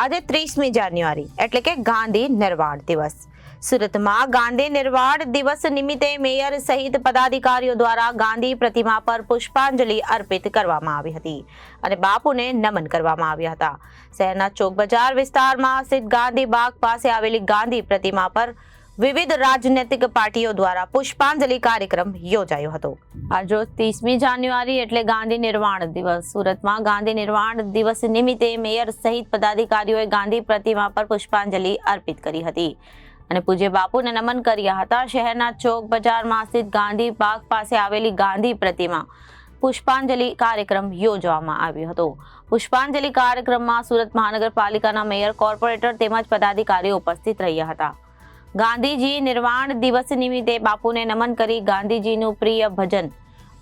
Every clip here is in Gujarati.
આજે ત્રીસમી જાન્યુઆરી, એટલે કે ગાંધી નિર્વાણ દિવસ. સુરતમાં ગાંધી નિર્વાણ દિવસ નિમિત્તે મેયર સહિત પદાધિકારીઓ દ્વારા ગાંધી પ્રતિમા પર પુષ્પાંજલિ અર્પિત કરવામાં આવી હતી અને બાપુને નમન કરવામાં આવ્યા હતા. શહેરના ચોક બજાર વિસ્તારમાં સ્થિત ગાંધી બાગ પાસે આવેલી ગાંધી પ્રતિમા પર વિવિધ રાજનૈતિક પાર્ટીઓ દ્વારા પુષ્પાંજલિ કાર્યક્રમ યોજાયો હતો. આજરોજ ત્રીસમી જાન્યુઆરી એટલે ગાંધી નિર્વાણ દિવસ. સુરતમાં ગાંધી નિર્વાણ દિવસ નિમિત્તે મેયર સહિત પદાધિકારીઓએ ગાંધી પ્રતિમા પર પુષ્પાંજલિ અર્પિત કરી હતી. અને પૂજ્ય બાપુને નમન કર્યા હતા. શહેરના ચોક બજારમાં સ્થિત ગાંધી બાગ પાસે આવેલી ગાંધી પ્રતિમા પુષ્પાંજલિ કાર્યક્રમ યોજવામાં આવ્યો હતો. પુષ્પાંજલિ કાર્યક્રમમાં સુરત મહાનગરપાલિકાના મેયર, કોર્પોરેટર તેમજ પદાધિકારીઓ ઉપસ્થિત રહ્યા હતા. ગાંધીજી નિર્વાણ દિવસ નિમિત્તે બાપુને નમન કરી ગાંધીજીનું પ્રિય ભજન.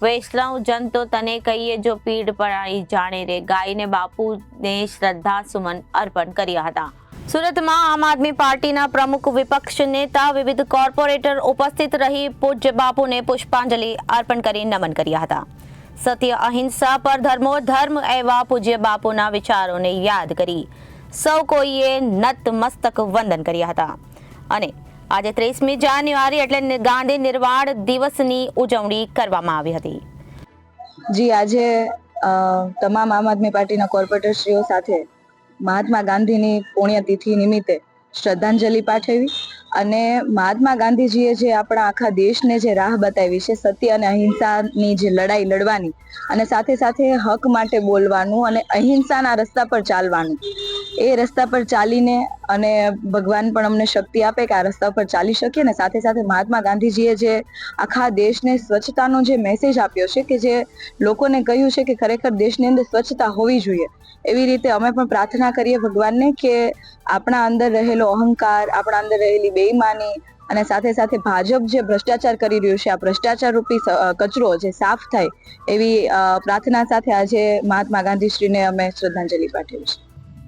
વૈષ્ણવ જન તો તને કહીએ જો પીડ પડાઈ જાણે રે. ગાઈને બાપુને શ્રદ્ધા સુમન અર્પણ કર્યા હતા. સુરતમાં આમ આદમી પાર્ટીના પ્રમુખ વિપક્ષ નેતા, વિવિધ કોર્પોરેટર ઉપસ્થિત રહી પૂજ્ય બાપુને પુષ્પાંજલિ અર્પણ કરી નમન કર્યા હતા. સત્ય અહિંસા પર ધર્મો ધર્મ એવા પૂજ્ય બાપુના વિચારોને યાદ કરી સૌ કોઈએ નત મસ્તક વંદન કર્યા હતા. અને આજે ત્રીસમી જાન્યુઆરી એટલે ગાંધી નિર્વાણ દિવસની ઉજવણી કરવામાં આવી હતી. જી, આજે તમામ આમ આદમી પાર્ટીના કોર્પોરેટરશ્રીઓ સાથે મહાત્મા ગાંધીની પુણ્યતિથિ નિમિત્તે શ્રદ્ધાંજલિ પાઠવી અને મહાત્મા ગાંધીજીએ જે આપણા આખા દેશને જે રાહ બતાવી છે, સત્ય અને અહિંસાની જે લડાઈ લડવાની અને સાથે સાથે હક માટે બોલવાનું અને અહિંસાના રસ્તા પર ચાલવાનું એ રસ્તા પર ચાલીને અને ભગવાન પણ અમને શક્તિ આપે કે આ રસ્તા પર ચાલી શકીએ ને સાથે સાથે મહાત્મા ગાંધીજીએ જે આખા દેશને સ્વચ્છતાનો જે મેસેજ આપ્યો છે કે જે લોકોને કહ્યું છે કે ખરેખર દેશની અંદર સ્વચ્છતા હોવી જોઈએ. એવી રીતે અમે પણ પ્રાર્થના કરીએ ભગવાનને કે આપણા અંદર રહેલો અહંકાર, આપણા અંદર રહેલી બેઈમાની અને સાથે સાથે ભાજપ જે ભ્રષ્ટાચાર કરી રહ્યું છે, આ ભ્રષ્ટાચાર રૂપી કચરો જે સાફ થાય એવી પ્રાર્થના સાથે આજે મહાત્મા ગાંધીશ્રીને અમે શ્રદ્ધાંજલિ પાઠવી છે.